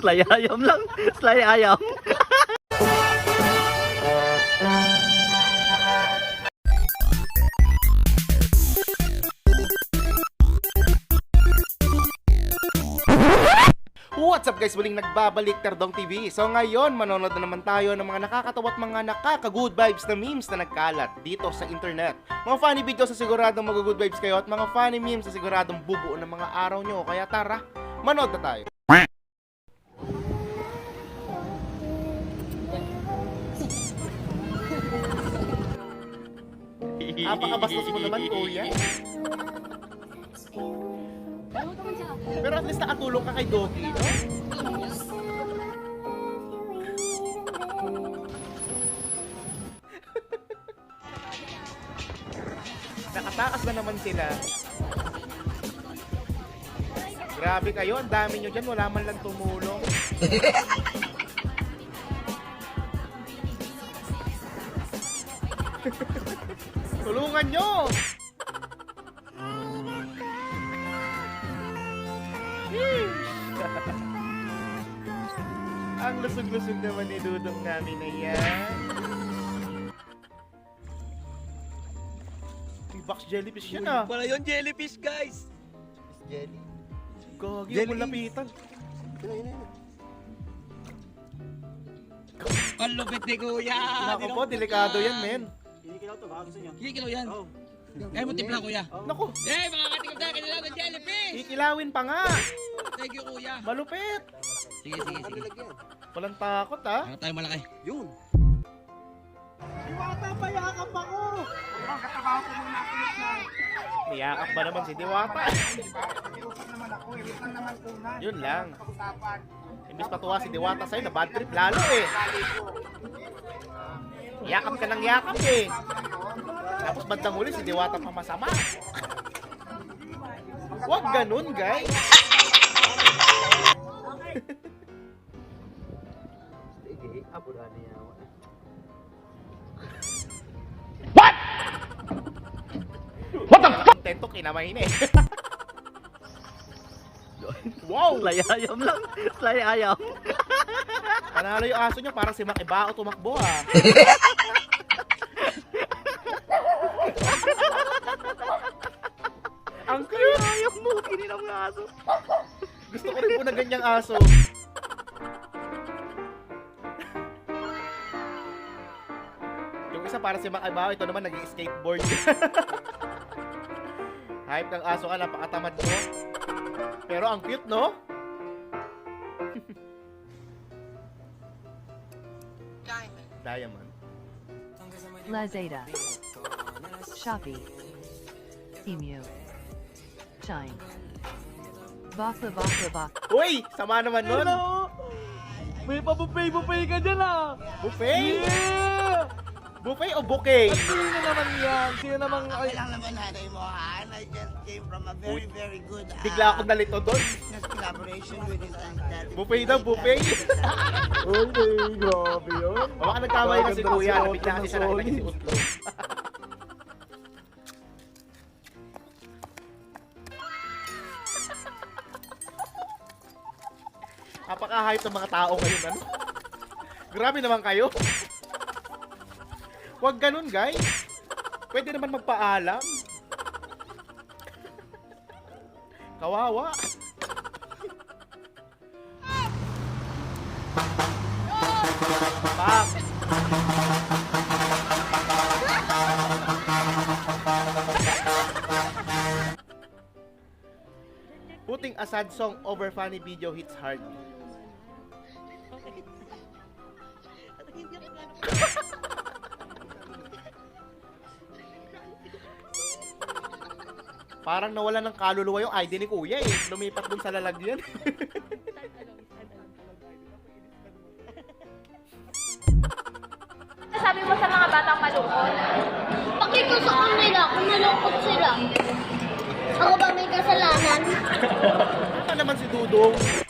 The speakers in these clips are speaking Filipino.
Slay ayam lang. Slay ayam. What's up guys? Muling nagbabalik Terdong TV. So ngayon, manonood na naman tayo ng mga nakakatawa at mga nakaka-good vibes na memes na nagkalat dito sa internet. Mga funny videos sa siguradong mag-good vibes kayo at mga funny memes sa siguradong bubuo ng mga araw nyo. Kaya tara, manood na tayo. Napakabastos mo naman, kuya. Pero at least nakatulong ka kay Doki, no? Nakatakas na naman sila. Grabe kayo, ang dami nyo dyan, wala man lang tumulong. Tulungan nyo! Ang lusog-lusog naman ni Dudong namin na yan. May box jellyfish yan ah. Wala yun, jellyfish guys. Jelly. Gagi, Jelly. mo lapitan. Ang lupit ni kuya. Nako po, delikado yan, men. Kikilo yan. Kaya mo tipla kuya. Naku, Eh, mga katikap tayo, kailangan ng jellyfish. kikilawin pa nga. Thank you kuya. Malupit. Sige, sige, sige. Walang takot ah. Ano tayo malaki? Yun. Niyakap ba naman si Diwata? Yun lang. Imbis patuwa si Diwata sa'yo, na bad trip lalo eh. Yakap ka ng yakap eh. Tapos bandang huli si Diwata pa masama. Huwag ganun, guys. What? What Tento kinamay na eh. wow! Slay ayam lang. Slay ayam. Panalo yung aso niya, parang si Makibao tumakbo ah. Ang cute! Ayam mo, kinilang ng aso. Gusto ko rin po na ganyang aso. yung isa para si Makibao, ito naman naging skateboard. Hype ng aso ka, napakatamad mo. Pero ang cute, no? Diamond. Lazada, Shopee, Emu, Chime, Bakla Bakla Bak, Uy! Sama naman nun! May pabuffet-buffet ka dyan ah. Buffet! Buffet o bouquet? Sino naman yan? Sino namang... Ako lang naman nanay mo ha. And I just came from a very, very good uh, Bigla akong nalito doon. collaboration with his daddy. Buffet daw, buffet. Uy, grabe yun. Baka nagkamali na si Gaganda Kuya, nabigla kasi siya nakita niya si. Utlo. Napaka-hype ng mga tao ngayon, ano? Grabe naman kayo. Huwag ganun, guys. Pwede naman magpaalam. Kawawa. Pak! Putting a sad song over funny video hits hard. Parang nawala ng kaluluwa yung ID ni Kuya eh. Lumipat dun sa lalagyan. sabi mo sa mga batang malungkot? Pakita sa kanila kung malungkot sila. Ako ba may kasalanan? Ano naman si Dudong?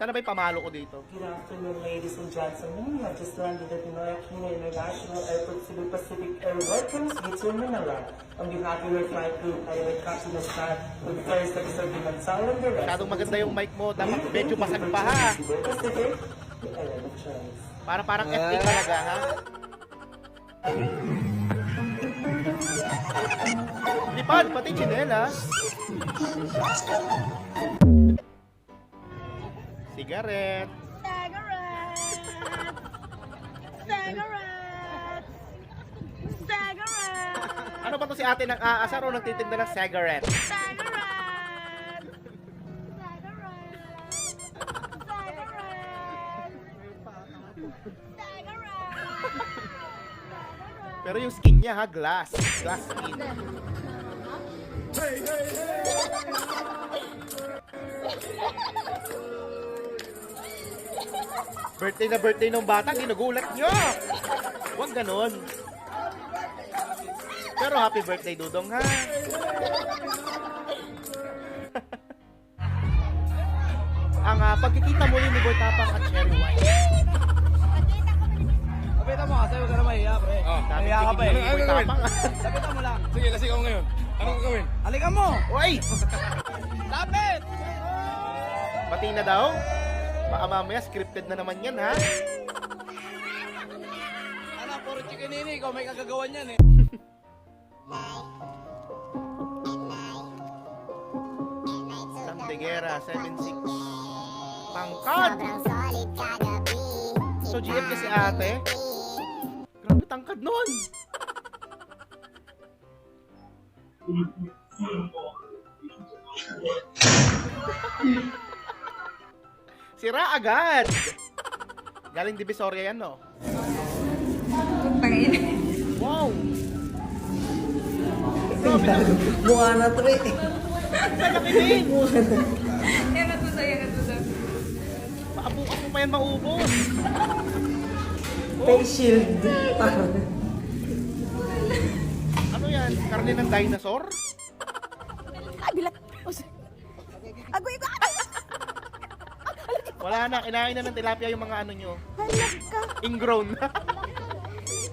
Sana ba'y pamalo ko dito? Good afternoon, ladies and gentlemen. We have just landed at Pinoy Aquino International Airport Cebu Pacific Air welcomes you to Manila. On behalf of your flight crew, I cut to the start with first episode of Mansalan Direct. Masyadong maganda yung mic mo. Dapat medyo basag pa ha. Pacific, the of choice. Para parang FA talaga ha. Lipad, pati chinelas. Sigaret. Ano ba to si ate ng aasar o nagtitinda ng cigarette? Pero yung skin niya ha, glass. Glass skin. Birthday na birthday ng bata, ginugulat nyo. Huwag ganon. Pero happy birthday, Dudong, ha? Ang ah, pagkikita muli ni Boy Tapang at Cherry White. Kapita mo kasi huwag ka na mahiya, pre. Oh. Mahiya ka pa eh. ni Boy Tapang. Kapita mo lang. Sige, lasing ako ngayon. Anong gagawin? Halika mo! Uy! Lapit! Pati na daw? Baka mamaya scripted na naman yan, ha? Ano, puro chikinini. Ikaw may kagagawan yan eh. Sandegera, 7'6". Tangkad! So, GF kasi ate? Grabe tangkad nun! Sira agad! Galing Divisoria yan, no? Wow! Na. Mukha na to eh. Malaki din! Baka bukas mo pa yan maubos. Face shield. Ano yan? Karne ng dinosaur? Agoy Wala na, kinain na ng tilapia yung mga ano nyo. Halak ka. Ingrown.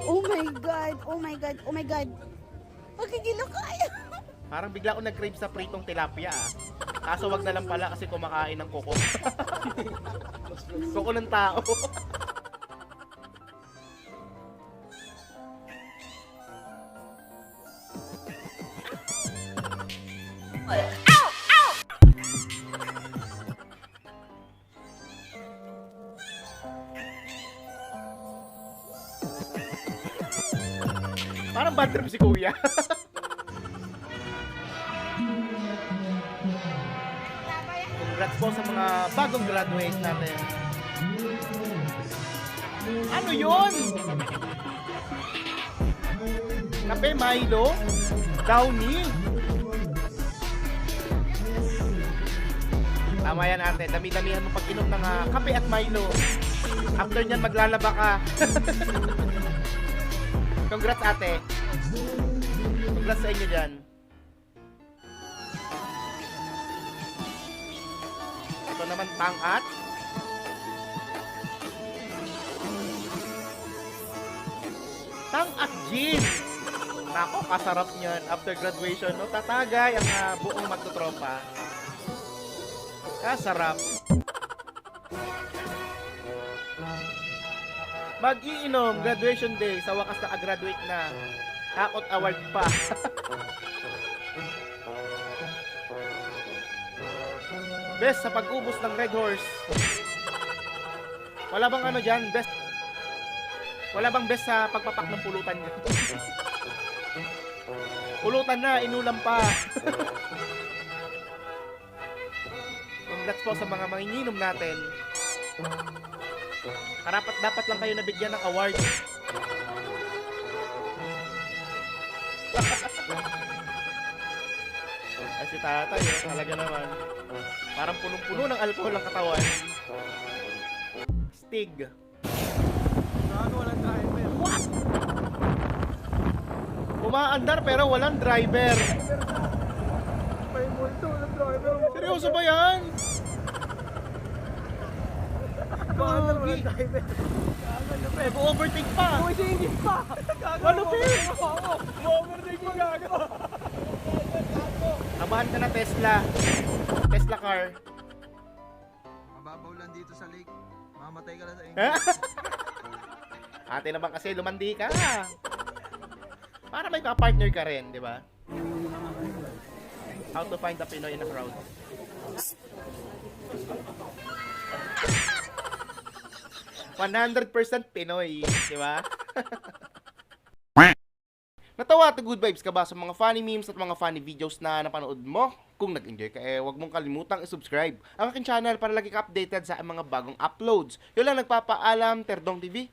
Oh my God. Oh my God. Oh my God. Magkikilo ka. Parang bigla ako nag-crave sa pritong tilapia ah. Kaso wag na lang pala kasi kumakain ng kuko. kuko ng tao. Bad trip si kuya. Congrats po sa mga bagong graduates natin. Ano yon? Kape Milo? Downy? Tama yan ate, dami-damihan mo pag inom ng ah, kape at Milo. After nyan maglalaba ka. Congrats ate. Congrats sa inyo dyan. Ito naman tangat. Tangat gin. Nako, kasarap niyan. After graduation, no? Tatagay ang ah, buong magtotropa. Kasarap. Mag-iinom, graduation day, sa wakas naka-graduate na. Takot award pa. Best sa pag-ubos ng Red Horse. Wala bang ano dyan? Best. Wala bang best sa pagpapak ng pulutan niya? pulutan na, inulam pa. Congrats po sa mga manginginom natin. Karapat dapat lang kayo nabigyan ng award. Ay si tatay, oh, talaga naman. Parang punong-puno ng alcohol ang katawan. Stig. What? Umaandar pero walang driver. Seryoso ba yan? Pogi. Overtake pa. Hindi pa. Ano ba? Overtake mo gago. Abahan ka na Tesla. Tesla car. Mababaw lang dito sa lake. Mamatay ka na sa inyo. Ate naman kasi lumandi ka. Para may ka-partner ka rin, di ba? How to find a Pinoy in a crowd. ...100% Pinoy, di ba? Natawa at good vibes ka ba sa mga funny memes at mga funny videos na napanood mo? Kung nag-enjoy ka, eh, huwag mong kalimutang i-subscribe ang aking channel para lagi ka updated sa mga bagong uploads. Yun lang nagpapaalam, Terdong TV.